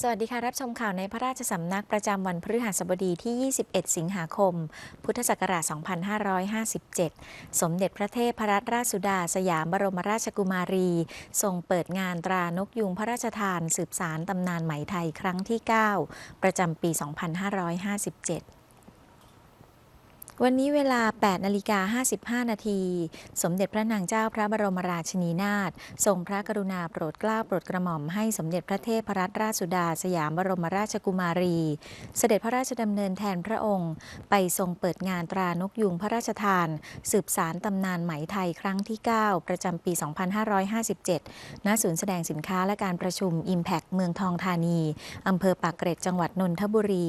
สวัสดีค่ะ รับชมข่าวในพระราชสำนักประจำวันพฤหัสบดีที่ 21 สิงหาคม พุทธศักราช 2557 สมเด็จพระเทพรัตนราชสุดาสยามบรมราชกุมารี ทรงเปิดงานตรานกยุงพระราชทาน สืบสารตำนานไหมไทยครั้งที่ 9 ประจำปี 2557 วันนี้เวลา 8 นาฬิกา 55 นาที สมเด็จพระนางเจ้าพระบรมราชินีนาถ ทรงพระกรุณาโปรดเกล้าโปรดกระหม่อมให้สมเด็จพระเทพรัตนราชสุดาสยามบรมราชกุมารี เสด็จพระราชดำเนินแทนพระองค์ ไปทรงเปิดงานตรานกยุงพระราชทาน สืบสารตำนานไหมไทยครั้งที่ 9 ประจำปี 2557 ณ ศูนย์แสดงสินค้าและการประชุม Impact เมืองทองธานี อำเภอปากเกร็ดจังหวัดนนทบุรี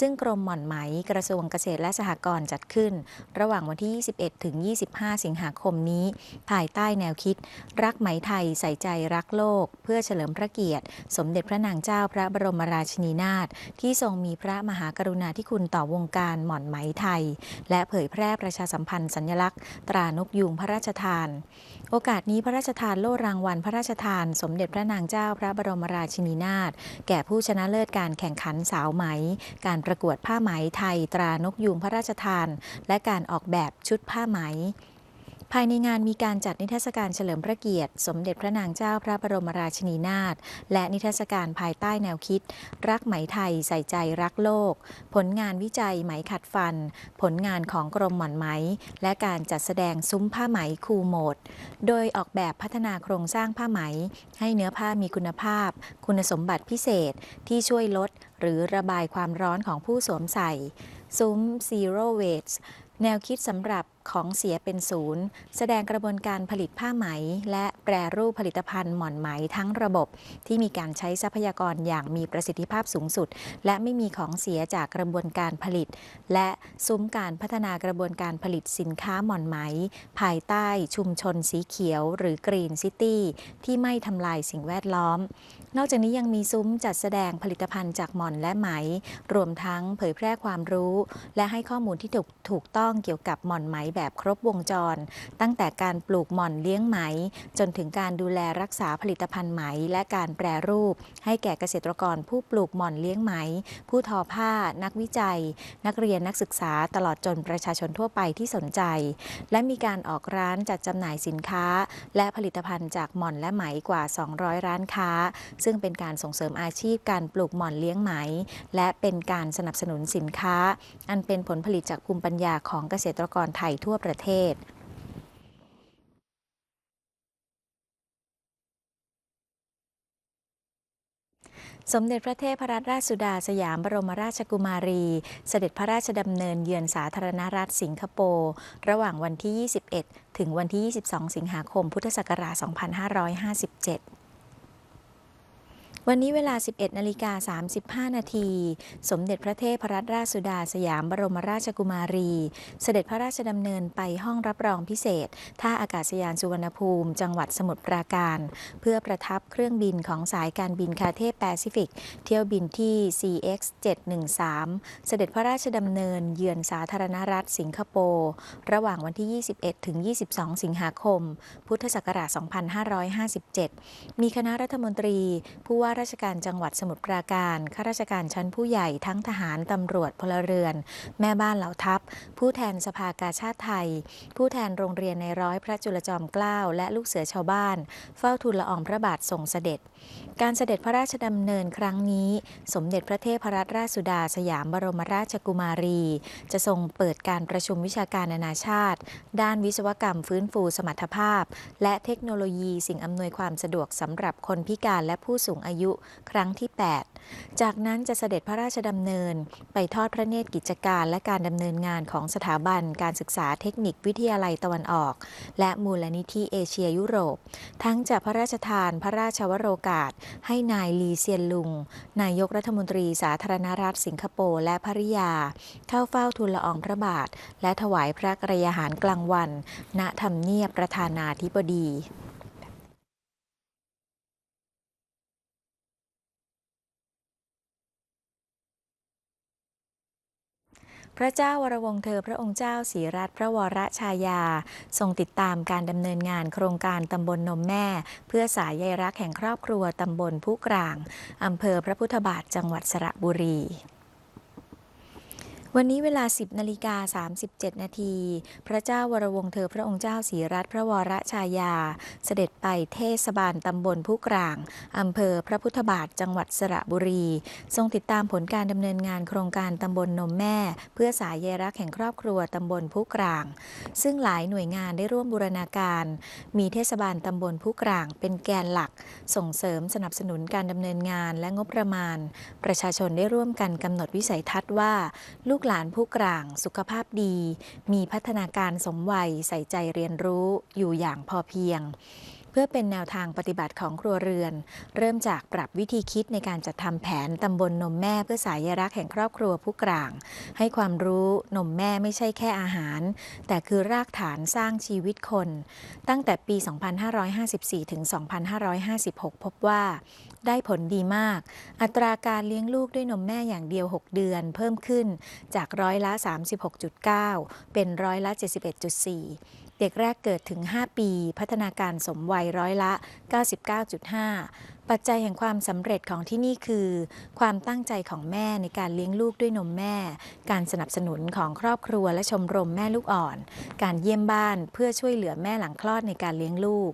ซึ่งกรมหม่อนไหมกระทรวงเกษตรและสหกรณ์จัดขึ้น ระหว่างวันที่ 21 ถึง 25 สิงหาคมนี้ ภายใต้แนวคิด รักไหมไทยใส่ใจรักโลก เพื่อเฉลิมพระเกียรติ สมเด็จพระนางเจ้าพระบรมราชินีนาถที่ทรงมีพระมหากรุณาธิคุณต่อวงการหม่อนไหมไทย และเผยแพร่ประชาสัมพันธ์สัญลักษณ์ ตรานกยูงพระราชทาน โอกาสนี้พระราชทานโล่รางวัลพระราชทาน สมเด็จพระนางเจ้าพระบรมราชินีนาถแก่ผู้ชนะเลิศการแข่งขันสาวไหม การประกวดผ้าไหมไทยตรานกยูงพระราชทานและการออกแบบชุดผ้าไหม ภายในงานมีการจัดนิทรรศการเฉลิมพระเกียรติ สมเด็จพระนางเจ้าพระบรมราชินีนาถและนิทรรศการภายใต้แนวคิด รักไหมไทยใส่ใจรักโลก ผลงานวิจัยไหมขัดฟัน ผลงานของกรมหม่อนไหม และการจัดแสดงซุ้มผ้าไหมคูโหมด โดยออกแบบพัฒนาโครงสร้างผ้าไหม ให้เนื้อผ้ามีคุณภาพ คุณสมบัติพิเศษที่ช่วยลดหรือระบายความร้อนของผู้สวมใส่ ซุ้ม Zero Waste แนวคิดสำหรับ ของเสียเป็นศูนย์ แสดงกระบวนการผลิตผ้าไหม และแปรรูปผลิตภัณฑ์หม่อนไหมทั้งระบบ ที่มีการใช้ทรัพยากรอย่างมีประสิทธิภาพสูงสุด และไม่มีของเสียจากกระบวนการผลิต และซุ้มการพัฒนากระบวนการผลิตสินค้าหม่อนไหม ภายใต้ชุมชนสีเขียว หรือกรีนซิตี้ที่ไม่ทำลายสิ่งแวดล้อม นอกจากนี้ยังมีซุ้มจัดแสดงผลิตภัณฑ์จากหม่อนและไหม รวมทั้งเผยแพร่ความรู้ และให้ข้อมูลที่ถูกถูกต้องเกี่ยวกับหม่อนไหมแบบครบวงจร ตั้งแต่การปลูกหม่อนเลี้ยงไหม จนถึงการดูแลรักษาผลิตภัณฑ์ไหม และการแปรรูป ให้แก่เกษตรกรผู้ปลูกหม่อนเลี้ยงไหม ผู้ทอผ้า นักวิจัย นักเรียนนักศึกษาตลอดจนประชาชนทั่วไปที่สนใจ และมีการออกร้านจัดจำหน่ายสินค้า และผลิตภัณฑ์จากหม่อนและไหมกว่า 200 ร้านค้า ซึ่งเป็นการส่งเสริมอาชีพการปลูกหม่อนเลี้ยงไหม และเป็นการสนับสนุนสินค้า อันเป็นผลผลิตจากภูมิปัญญาของเกษตรกรไทยทั่วประเทศสมเด็จพระเทพรัตนราชสุดาสยามบรมราชกุมารี เสด็จพระราชดำเนินเยือนสาธารณรัฐสิงคโปร์ ระหว่างวันที่ 21 ถึงวันที่ 22 สิงหาคม พุทธศักราช 2557 วันนี้เวลา 11นาฬิกา35 นาที สมเด็จพระเทพรัตนราชสุดาสยามบรมราชกุมารี เสด็จพระราชดำเนินไปห้องรับรองพิเศษ ท่าอากาศยานสุวรรณภูมิ จังหวัดสมุทรปราการ เพื่อประทับเครื่องบินของสายการบินคาเทแปซิฟิก เที่ยวบินที่ CX 713 เสด็จพระราชดำเนินเยือนสาธารณรัฐสิงคโปร์ ระหว่างวันที่ 21 ถึง 22 สิงหาคม พุทธศักราช 2557 มีคณะรัฐมนตรี ผู้ว่าราชการจังหวัดสมุทรปราการ ข้าราชการชั้นผู้ใหญ่ทั้งทหารตำรวจพลเรือน แม่บ้านเหล่าทัพ ผู้แทนสภากาชาติไทย ผู้แทนโรงเรียนในร้อยพระจุลจอมเกล้าและลูกเสือชาวบ้าน เฝ้าทูลละอองพระบาททรงเสด็จ การเสด็จพระราชดำเนินครั้งนี้ สมเด็จพระเทพรัตนราชสุดาสยามบรมราชกุมารี จะทรงเปิดการประชุมวิชาการนานาชาติ ด้านวิศวกรรมฟื้นฟูสมรรถภาพ และเทคโนโลยีสิ่งอำนวยความสะดวกสำหรับคนพิการและผู้สูงอายุยุครั้งที่ 8 จากนั้นจะเสด็จพระราชดำเนิน ไปทอดพระเนตรกิจการและการดำเนินงานของสถาบันการศึกษาเทคนิควิทยาลัยตะวันออก และมูลนิธิเอเชียยุโรป ทั้งจะพระราชทานพระราชวโรกาส ให้นายลีเซียนลุง นายกรัฐมนตรีสาธารณรัฐสิงคโปร์และภริยา เข้าเฝ้าทูลละอองพระบาท และถวายพระกรยาหารกลางวันณทำเนียบประธานาธิบดี พระเจ้าวรวงเธอพระองค์เจ้าศรีรัตนพระวรชายา ทรงติดตามการดำเนินงานโครงการตำบลนมแม่ เพื่อสายใยรักแห่งครอบครัวตำบลผู้กลางอำเภอพระพุทธบาทจังหวัดสระบุรี วันนี้เวลา 10นาฬิกา37 นาที พระเจ้าวรวงเธอพระองค์เจ้าศรีรัตนพระวรชายา เสด็จไปเทศบาลตำบลผู้กลางอำเภอพระพุทธบาทจังหวัดสระบุรี ทรงติดตามผลการดำเนินงานโครงการตำบลนมแม่ เพื่อสายใยรักแห่งครอบครัวตำบลผู้กลาง ซึ่งหลายหน่วยงานได้ร่วมบูรณาการ มีเทศบาลตำบลผู้กลาง เป็นแกนหลัก ส่งเสริมสนับสนุนการดำเนินงานและงบประมาณ ประชาชนได้ร่วมกันกำหนดวิสัยทัศน์ว่าลูกหลานผู้กลางสุขภาพดี มีพัฒนาการสมวัยใส่ใจเรียนรู้อยู่อย่างพอเพียง พื่อเป็นแนวทางปฏิบัติของครัวเรือน เริ่มจากปรับวิธีคิดในการจัดทำแผนตำบลนมแม่เพื่อสายรักแห่งครอบครัวผู้กลาง ให้ความรู้นมแม่ไม่ใช่แค่อาหาร แต่คือรากฐานสร้างชีวิตคน ตั้งแต่ปี 2554 ถึง 2556 พบว่าได้ผลดีมาก อัตราการเลี้ยงลูกด้วยนมแม่อย่างเดียว 6 เดือน เพิ่มขึ้นจากร้อยละ 36.9 เป็นร้อยละ 71.4 เด็กแรกเกิดถึง 5 ปี พัฒนาการสมวัยร้อยละ 99.5 ปัจจัยแห่งความสำเร็จของที่นี่คือ ความตั้งใจของแม่ในการเลี้ยงลูกด้วยนมแม่ การสนับสนุนของครอบครัวและชมรมแม่ลูกอ่อน การเยี่ยมบ้านเพื่อช่วยเหลือแม่หลังคลอดในการเลี้ยงลูก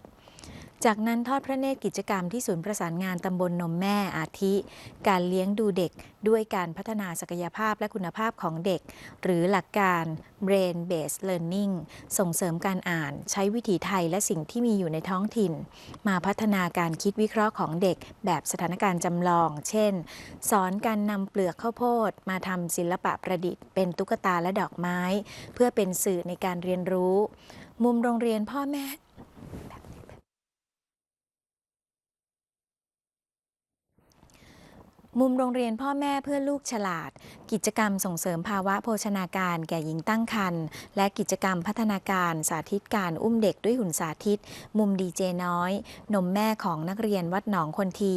จากนั้นทอดพระเนตรกิจกรรมที่ศูนย์ประสานงานตำบลนมแม่อาทิ การเลี้ยงดูเด็กด้วยการพัฒนาศักยภาพและคุณภาพของเด็ก หรือหลักการ Brain Based Learning ส่งเสริมการอ่านใช้วิถีไทยและสิ่งที่มีอยู่ในท้องถิ่น มาพัฒนาการคิดวิเคราะห์ของเด็กแบบสถานการณ์จำลอง เช่น สอนการนำเปลือกข้าวโพด มาทำศิลปะประดิษฐ์ เป็นตุ๊กตาและดอกไม้ เพื่อเป็นสื่อในการเรียนรู้ มุมโรงเรียนพ่อแม่ มุมโรงเรียนพ่อแม่เพื่อลูกฉลาด กิจกรรมส่งเสริมภาวะโภชนาการแก่หญิงตั้งครรภ์และกิจกรรมพัฒนาการสาธิตการอุ้มเด็กด้วยหุ่นสาธิต มุมดีเจน้อย นมแม่ของนักเรียนวัดหนองคนที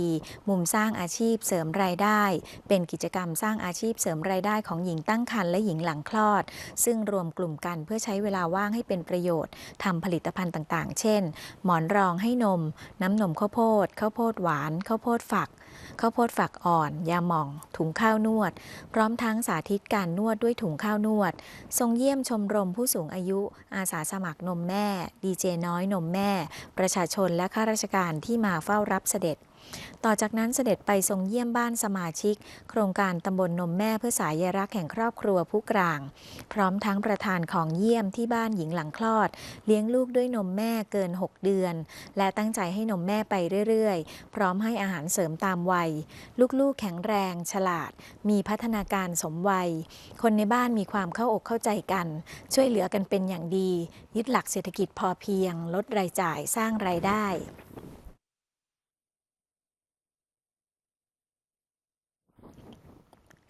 มุมสร้างอาชีพเสริมรายได้ เป็นกิจกรรมสร้างอาชีพเสริมรายได้ของหญิงตั้งครรภ์และหญิงหลังคลอด ซึ่งรวมกลุ่มกันเพื่อใช้เวลาว่างให้เป็นประโยชน์ทำผลิตภัณฑ์ต่าง ๆ เช่น หมอนรองให้นม น้ำนมข้าวโพดข้าวโพดหวานข้าวโพดฝัก ข้าวโพดฝักอ่อน ยาหม่อง ถุงข้าวนวด พร้อมทั้งสาธิตการนวดด้วยถุงข้าวนวด ทรงเยี่ยมชมรมผู้สูงอายุ อาสาสมัครนมแม่ ดีเจน้อยนมแม่ ประชาชนและข้าราชการที่มาเฝ้ารับเสด็จ ต่อจากนั้นเสด็จไปทรงเยี่ยมบ้านสมาชิก โครงการตำบลนมแม่เพื่อสายยรักแห่งครอบครัวผู้กลาง พร้อมทั้งประธานของเยี่ยมที่บ้านหญิงหลังคลอด เลี้ยงลูกด้วยนมแม่เกิน 6 เดือน และตั้งใจให้นมแม่ไปเรื่อยๆ พร้อมให้อาหารเสริมตามวัย ลูกๆแข็งแรง ฉลาด มีพัฒนาการสมวัย คนในบ้านมีความเข้าอกเข้าใจกัน ช่วยเหลือกันเป็นอย่างดี ยึดหลักเศรษฐกิจพอเพียง ลดรายจ่ายสร้างรายได้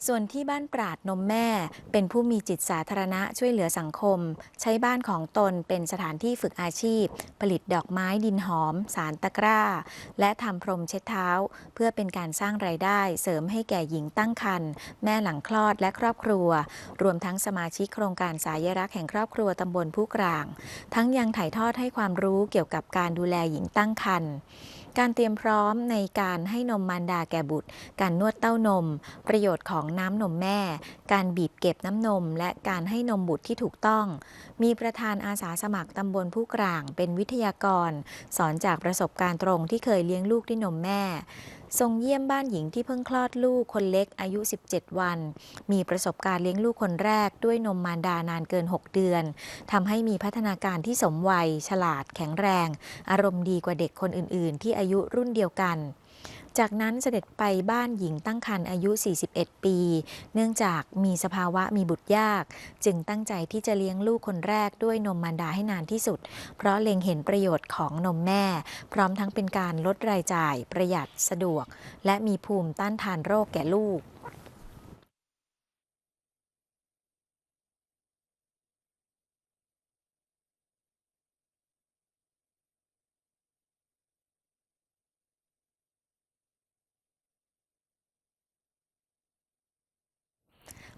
ส่วนที่บ้านปราดนมแม่ เป็นผู้มีจิตสาธารณะช่วยเหลือสังคม ใช้บ้านของตนเป็นสถานที่ฝึกอาชีพ ผลิตดอกไม้ดินหอม สารตะกร้า และทำพรมเช็ดเท้า เพื่อเป็นการสร้างรายได้ เสริมให้แก่หญิงตั้งครรภ์แม่หลังคลอดและครอบครัว รวมทั้งสมาชิกโครงการสายรักแห่งครอบครัวตำบลผู้กลาง ทั้งยังถ่ายทอดให้ความรู้เกี่ยวกับการดูแลหญิงตั้งครรภ์ การเตรียมพร้อมในการให้นมมารดาแก่บุตร การนวดเต้านม ประโยชน์ของน้ำนมแม่ การบีบเก็บน้ำนม และการให้นมบุตรที่ถูกต้อง มีประธานอาสาสมัครตำบลผู้กลาง เป็นวิทยากร สอนจากประสบการณ์ตรงที่เคยเลี้ยงลูกด้วยนมแม่ ทรงเยี่ยมบ้านหญิงที่เพิ่งคลอดลูกคนเล็กอายุ 17 วัน มีประสบการณ์เลี้ยงลูกคนแรกด้วยนมมารดานานเกิน 6 เดือนทำให้มีพัฒนาการที่สมวัย ฉลาด แข็งแรง อารมณ์ดีกว่าเด็กคนอื่น ๆ ที่อายุรุ่นเดียวกัน จากนั้นเสด็จไปบ้านหญิงตั้งครรภ์อายุ 41 ปี เนื่องจากมีสภาวะมีบุตรยาก จึงตั้งใจที่จะเลี้ยงลูกคนแรกด้วยนมมารดาให้นานที่สุด เพราะเล็งเห็นประโยชน์ของนมแม่ พร้อมทั้งเป็นการลดรายจ่ายประหยัดสะดวก และมีภูมิต้านทานโรคแก่ลูก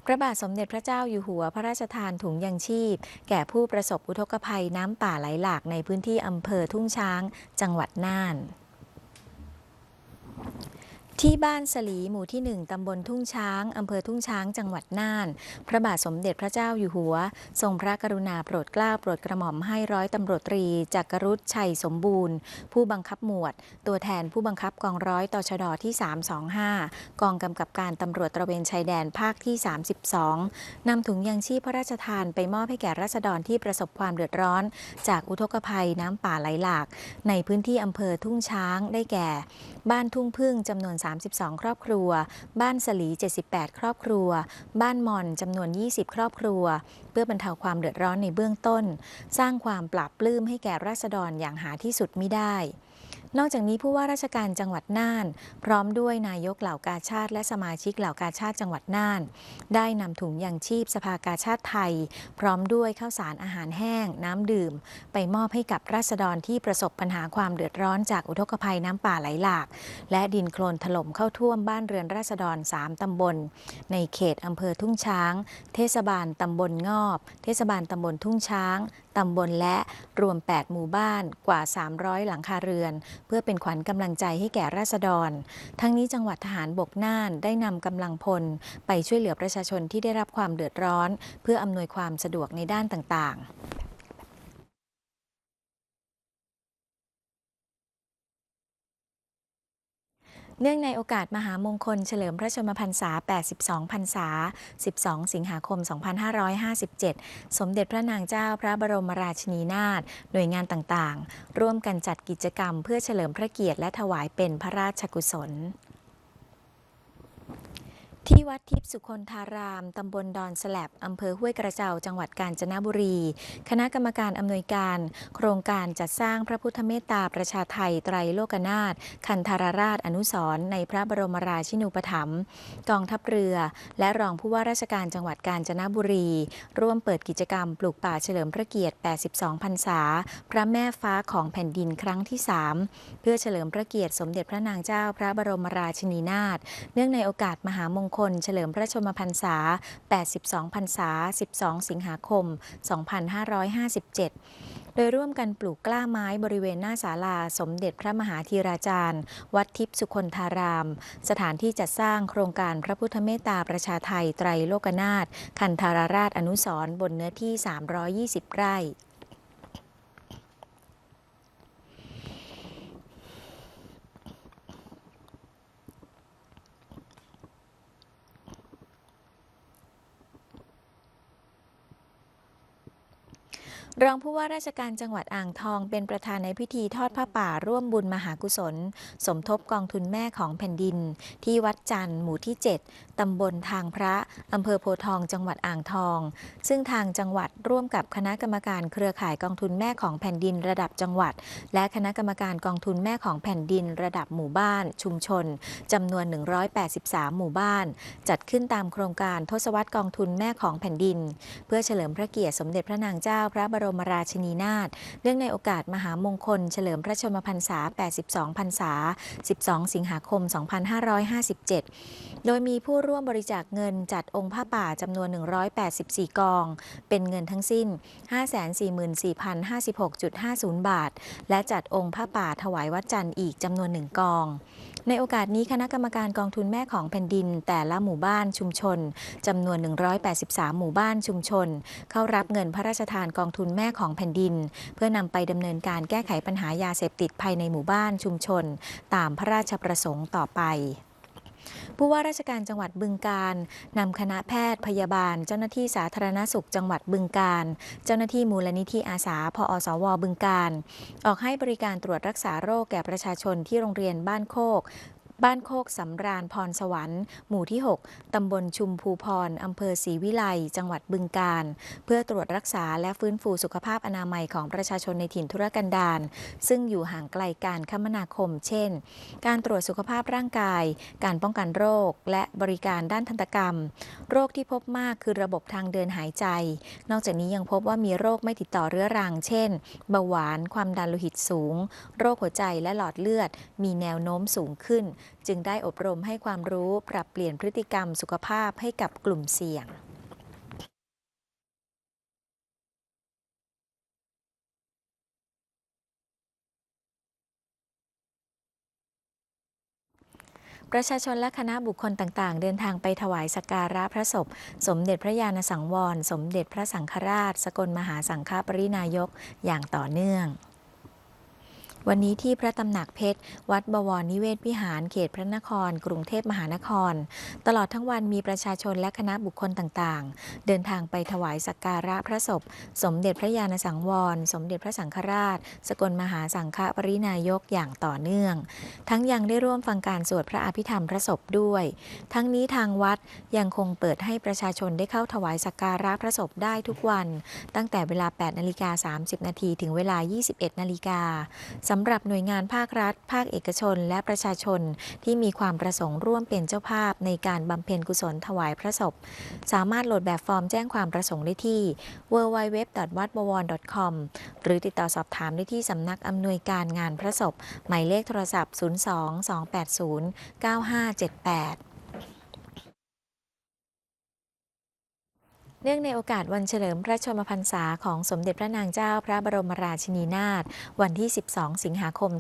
พระบาทสมเด็จพระเจ้าอยู่หัวพระราชทานถุงยังชีพ แก่ผู้ประสบอุทกภัยน้ำป่าไหลหลากในพื้นที่อำเภอทุ่งช้าง จังหวัดน่าน ที่บ้านสลีหมู่ที่ 1 ตำบลทุ่งช้าง อำเภอทุ่งช้าง จังหวัดน่าน พระบาทสมเด็จพระเจ้าอยู่หัว ทรงพระกรุณาโปรดเกล้าโปรดกระหม่อมให้ร้อยตำรวจตรีจักรรุษชัยสมบูรณ์ ผู้บังคับหมวด ตัวแทนผู้บังคับกองร้อยตชดที่ 325 กองกำกับการตำรวจตระเวนชายแดนภาคที่ 32 นำถุงยังชีพพระราชทานไปมอบให้แก่ราษฎรที่ประสบความเดือดร้อน จากอุทกภัยน้ำป่าไหลหลาก ในพื้นที่อำเภอทุ่งช้างได้แก่ บ้านทุ่งพึ่งจำนวน32 ครอบครัว บ้านสลี 78 ครอบครัว บ้านมอนจำนวน 20 ครอบครัว เพื่อบรรเทาความเดือดร้อนในเบื้องต้น สร้างความปราบปลื้มให้แก่ราษฎรอย่างหาที่สุดมิได้ นอกจากนี้ผู้ว่าราชการจังหวัดน่าน พร้อมด้วยนายกเหล่ากาชาติ และสมาชิกเหล่ากาชาติจังหวัดน่าน ได้นำถุงยังชีพสภากาชาติไทย พร้อมด้วยข้าวสารอาหารแห้ง น้ำดื่ม ไปมอบให้กับราษฎรที่ประสบปัญหาความเดือดร้อนจากอุทกภัยน้ำป่าไหลหลาก และดินโคลนถล่มเข้าท่วมบ้านเรือนราษฎร 3 ตำบล ในเขตอำเภอทุ่งช้าง เทศบาลตำบลงอบ เทศบาลตำบลทุ่งช้าง ตำบลและรวม 8 หมู่บ้านกว่า 300 หลังคาเรือน เพื่อเป็นขวัญกำลังใจให้แก่ราษฎร ทั้งนี้จังหวัดทหารบกน่านได้นำกำลังพล ไปช่วยเหลือประชาชนที่ได้รับความเดือดร้อน เพื่ออำนวยความสะดวกในด้านต่างๆ เนื่องในโอกาสมหามงคลเฉลิมพระชนมพรรษา 82 พรรษา 12 สิงหาคม 2557 สมเด็จพระนางเจ้าพระบรมราชินีนาถ หน่วยงานต่างๆ ร่วมกันจัดกิจกรรมเพื่อเฉลิมพระเกียรติและถวายเป็นพระราชกุศล ที่วัดทิพย์สุคนธาราม ตำบลดอนสแลบอำเภอห้วยกระเจ้า จังหวัดกาญจนบุรี คณะกรรมการอำนวยการ โครงการจัดสร้างพระพุทธเมตตาประชาไทยไตรโลกนาถ คันธารราชอนุสรในพระบรมราชินูปถัมภ์ กองทัพเรือ และรองผู้ว่าราชการจังหวัดกาญจนบุรี ร่วมเปิดกิจกรรมปลูกป่าเฉลิมพระเกียรติ 82 พรรษา พระแม่ฟ้าของแผ่นดินครั้งที่ 3 เพื่อเฉลิมพระเกียรติสมเด็จพระนางเจ้าพระบรมราชินีนาถ เนื่องในโอกาสมหามงคลเฉลิมพระชนมพรรษา 82 พรรษา 12 สิงหาคม 2557โดยร่วมกันปลูกกล้าไม้บริเวณหน้าศาลาสมเด็จพระมหาธีราจารย์ วัดทิพย์สุคนธาราม สถานที่จัดสร้างโครงการพระพุทธเมตตาประชาไทยไตรโลกนาถคันธารราชอนุสร์บนเนื้อที่ 320 ไร่ รองผู้ว่าราชการจังหวัดอ่างทองเป็นประธานในพิธีทอดผ้าป่าร่วมบุญมหากุศล สมทบกองทุนแม่ของแผ่นดิน ที่วัดจันทร์หมู่ที่ 7 ตำบลทางพระ อำเภอโพทองจังหวัดอ่างทอง ซึ่งทางจังหวัดร่วมกับคณะกรรมการเครือข่ายกองทุนแม่ของแผ่นดินระดับจังหวัด และคณะกรรมการกองทุนแม่ของแผ่นดินระดับหมู่บ้าน ชุมชนจำนวน 183 หมู่บ้าน จัดขึ้นตามโครงการทศวรรษกองทุนแม่ของแผ่นดิน เพื่อเฉลิมพระเกียรติสมเด็จพระนางเจ้าพระบรมราชินีนาถเนื่องในโอกาสมหามงคล เฉลิมพระชนมพรรษา 82 พรรษา 12 สิงหาคม 2557 โดยมีผู้ร่วมบริจาคเงินจัดองค์ผ้าป่าจำนวน 184 กอง เป็นเงินทั้งสิ้น 544,056.50 บาท และจัดองค์ผ้าป่าถวายวัดจันทร์อีกจำนวนหนึ่งกอง ในโอกาสนี้คณะกรรมการกองทุนแม่ของแผ่นดิน แต่ละหมู่บ้านชุมชนจำนวน 183 หมู่บ้านชุมชน เข้ารับเงินพระราชทานกองทุนแม่ของแผ่นดิน เพื่อนำไปดำเนินการแก้ไขปัญหายาเสพติดภายในหมู่บ้านชุมชน ตามพระราชประสงค์ต่อไป ผู้ว่าราชการจังหวัดบึงการนำคณะแพทย์พยาบาล เจ้าหน้าที่สาธารณสุขจังหวัดบึงการ เจ้าหน้าที่มูลนิธิอาสาพอสวบึงการ ออกให้บริการตรวจรักษาโรคแก่ประชาชนที่โรงเรียนบ้านโคก บ้านโคกสำราญพรสวรรค์ หมู่ที่ 6 ตำบลชุมภูพร อำเภอศรีวิไล จังหวัดบึงกาฬเพื่อตรวจรักษาและฟื้นฟูสุขภาพอนามัยของประชาชนในถิ่นธุรกันดารซึ่งอยู่ห่างไกลการคมนาคม เช่น การตรวจสุขภาพร่างกาย การป้องกันโรค และบริการด้านทันตกรรม โรคที่พบมากคือระบบทางเดินหายใจ นอกจากนี้ยังพบว่ามีโรคไม่ติดต่อเรื้อรัง เช่น เบาหวาน ความดันโลหิตสูง โรคหัวใจและหลอดเลือด มีแนวโน้มสูงขึ้นจึงได้อบรมให้ความรู้ปรับเปลี่ยนพฤติกรรมสุขภาพให้กับกลุ่มเสี่ยงประชาชนและคณะบุคคลต่างๆ เดินทางไปถวายสักการะพระศพ สมเด็จพระญาณสังวร สมเด็จพระสังฆราช สกลมหาสังฆปรินายกอย่างต่อเนื่อง วันนี้ที่พระตำหนักเพชร วัดบวรนิเวศวิหารเขตพระนคร กรุงเทพมหานคร ตลอดทั้งวันมีประชาชนและคณะบุคคลต่างๆ เดินทางไปถวายสักการะพระศพ สมเด็จพระญาณสังวร สมเด็จพระสังฆราช สกลมหาสังฆปรินายกอย่างต่อเนื่อง ทั้งยังได้ร่วมฟังการสวดพระอภิธรรมพระศพด้วย ทั้งนี้ทางวัดยังคงเปิดให้ประชาชนได้เข้าถวายสักการะพระศพได้ทุกวัน ตั้งแต่เวลา 8 นาฬิกา 30 นาทีถึงเวลา 21 นาฬิกาสำหรับหน่วยงานภาครัฐ ภาคเอกชน และประชาชนที่มีความประสงค์ร่วมเป็นเจ้าภาพในการบำเพ็ญกุศลถวายพระศพ สามารถโหลดแบบฟอร์มแจ้งความประสงค์ได้ที่ www.wadbwr.com หรือติดต่อสอบถามได้ที่สำนักอำนวยการงานพระศพ หมายเลขโทรศัพท์ 02 280 9578 เนื่องในโอกาสวันเฉลิมพระชนมพรรษาของสมเด็จพระนางเจ้าพระบรมราชินีนาถวันที่ 12 สิงหาคม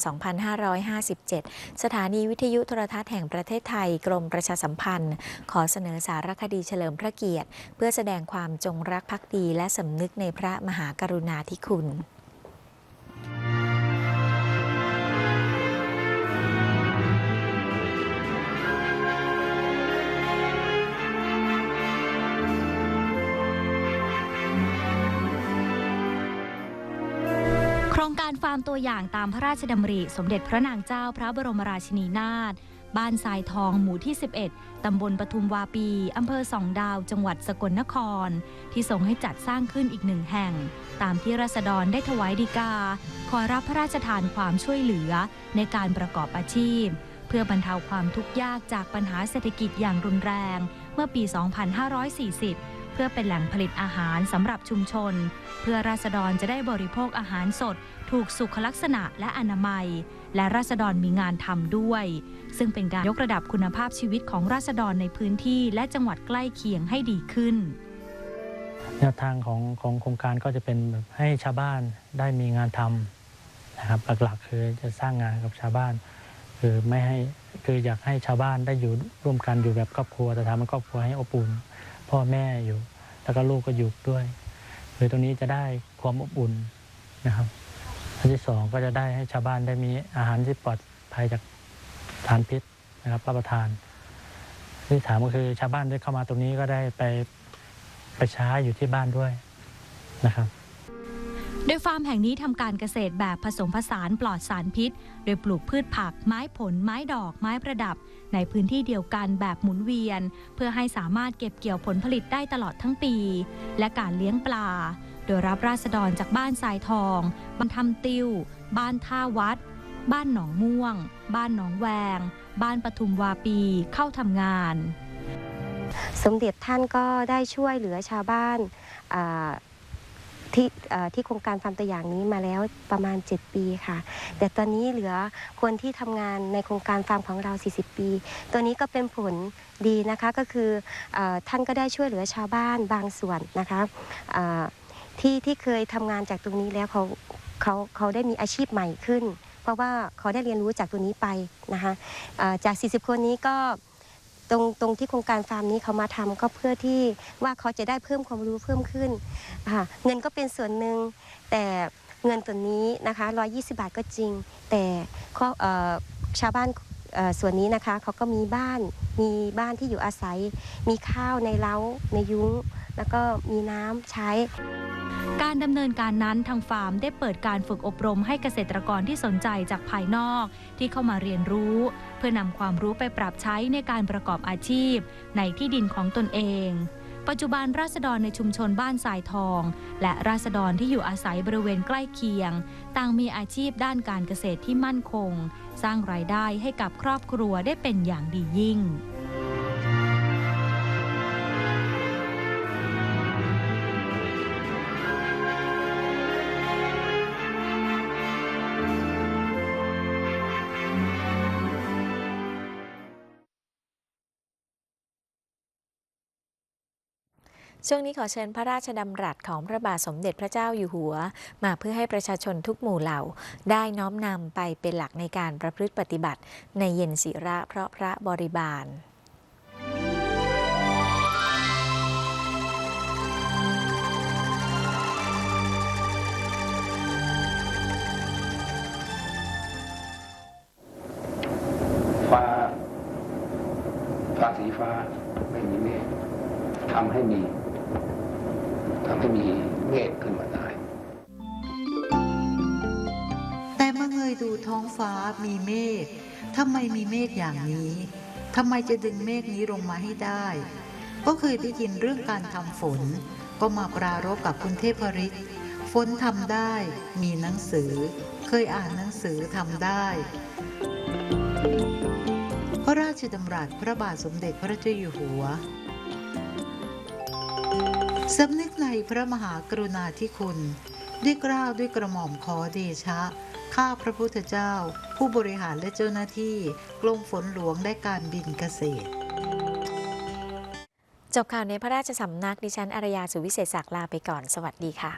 2557 สถานีวิทยุโทรทัศน์แห่งประเทศไทยกรมประชาสัมพันธ์ ขอเสนอสารคดีเฉลิมพระเกียรติ เพื่อแสดงความจงรักภักดีและสำนึกในพระมหากรุณาธิคุณามตัวอย่างตามพระราชดำริ สมเด็จพระนางเจ้าพระบรมราชินีนาถบ้านทรายทองหมู่ที่ 11 ตำบลปทุมวาปี อำเภอสองดาว จังหวัดสกลนคร ที่ส่งให้จัดสร้างขึ้นอีกหนึ่งแห่ง ตามที่รัษฎรได้ถวายดีกา ขอรับพระราชทานความช่วยเหลือในการประกอบอาชีพ เพื่อบรรเทาความทุกข์ยากจากปัญหาเศรษฐกิจอย่างรุนแรง เมื่อปี 2540 เพื่อเป็นแหล่งผลิตอาหารสำหรับชุมชน เพื่อราษฎรจะได้บริโภคอาหารสด ถูกสุขลักษณะและอนามัย และราษฎรมีงานทำด้วย ซึ่งเป็นการยกระดับคุณภาพชีวิตของราษฎรในพื้นที่และจังหวัดใกล้เคียงให้ดีขึ้น แนวทางของของโครงการก็จะเป็นแบบให้ชาวบ้านได้มีงานทำนะครับหลักๆคือจะสร้างงานกับชาวบ้าน คือไม่ให้คืออยากให้ชาวบ้านได้อยู่ร่วมกันอยู่แบบครอบครัวแต่ทำให้ครอบครัวให้อบอุ่นพ่อแม่อยู่ แล้วก็ลูกก็อยู่ด้วยคือตรงนี้จะได้ความอบอุ่นนะครับ นที่สองก็จะได้ให้ชาวบ้านได้มีอาหารที่ปลอดภัยจากสารพิษนะครับรับประทานที่ถามก็คือชาวบ้านได้เข้ามาตรงนี้ก็ได้ไปไปใช้อยู่ที่บ้านด้วยนะครับโดยฟาร์มแห่งนี้ทำการเกษตรแบบผสมผสานปลอดสารพิษ โดยปลูกพืชผัก ไม้ผล ไม้ดอก ไม้ประดับ ในพื้นที่เดียวกันแบบหมุนเวียน เพื่อให้สามารถเก็บเกี่ยวผลผลิตได้ตลอดทั้งปี และการเลี้ยงปลา โดยรับราษฎรจากบ้านทรายทองบ้านทำติว บ้านท่าวัด บ้านหนองม่วง บ้านหนองแวง บ้านปทุมวาปีเข้าทำงาน สมเด็จท่านก็ได้ช่วยเหลือชาวบ้านที่ที่โครงการฟาร์มตัวอย่างนี้มาแล้วประมาณ 7 ปีค่ะ แต่ตอนนี้เหลือคนที่ทำงานในโครงการฟาร์มของเรา 40 ปี ตัวนี้ก็เป็นผลดีนะคะก็คืออท่านก็ได้ช่วยเหลือชาวบ้านบางส่วนนะคะ ที่ที่เคยทำงานจากตรงนี้แล้วเขาเขาเขาได้มีอาชีพใหม่ขึ้น เพราะว่าเขาได้เรียนรู้จากตัวนี้ไปนะคะอ่าจาก 40 คนนี้ก็ตรงตรงที่โครงการฟาร์มนี้เขามาทำก็เพื่อที่ว่าเขาจะได้เพิ่มความรู้เพิ่มขึ้นค่ะเงินก็เป็นส่วนหนึ่งแต่เงินตัวนี้นะคะ 120 บาทก็จริง แต่ข้อเอ่อชาวบ้านเอ่อส่วนนี้นะคะเขาก็มีบ้านมีบ้านที่อยู่อาศัย มีข้าวในเล้าในยุ้ง แล้วก็มีน้ำใช้ การดำเนินการนั้นทางฟาร์มได้เปิดการฝึกอบรมให้เกษตรกรที่สนใจจากภายนอก ที่เข้ามาเรียนรู้ เพื่อนำความรู้ไปปรับใช้ในการประกอบอาชีพ ในที่ดินของตนเอง ปัจจุบันราษฎรในชุมชนบ้านสายทอง และราษฎรที่อยู่อาศัยบริเวณใกล้เคียง ต่างมีอาชีพด้านการเกษตรที่มั่นคง สร้างรายได้ให้กับครอบครัวได้เป็นอย่างดียิ่ง ช่วงนี้ขอเชิญพระราชดำรัสของพระบาทสมเด็จพระเจ้าอยู่หัว มาเพื่อให้ประชาชนทุกหมู่เหล่า ได้น้อมนำไปเป็นหลักในการประพฤติปฏิบัติ ในเย็นศิระเพราะพระบริบาล องฟ้ามีเมฆทำไมมีเมฆอย่างนี้ทำไมจะดึงเมฆนี้ลงมาให้ได้ ก็เคยได้ยินเรื่องการทำฝน ก็มาปรารบกับคุณเทพฤทธิ์ฝนทำได้ มีหนังสือ เคยอ่านหนังสือทำได้ พระราชดำรัสพระบาทสมเด็จพระเจ้าอยู่หัวสำนึกในพระมหากรุณาธิคุณ ด้วยกล้าวด้วยกระหม่อมขอเดชะ ข้าพระพุทธเจ้า ผู้บริหารและเจ้าหน้าที่กรมฝนหลวงได้การบินเกษตร จบข่าวในพระราชสำนักดิฉันอารยาสุวิเศษศักดิ์ลาไปก่อนสวัสดีค่ะ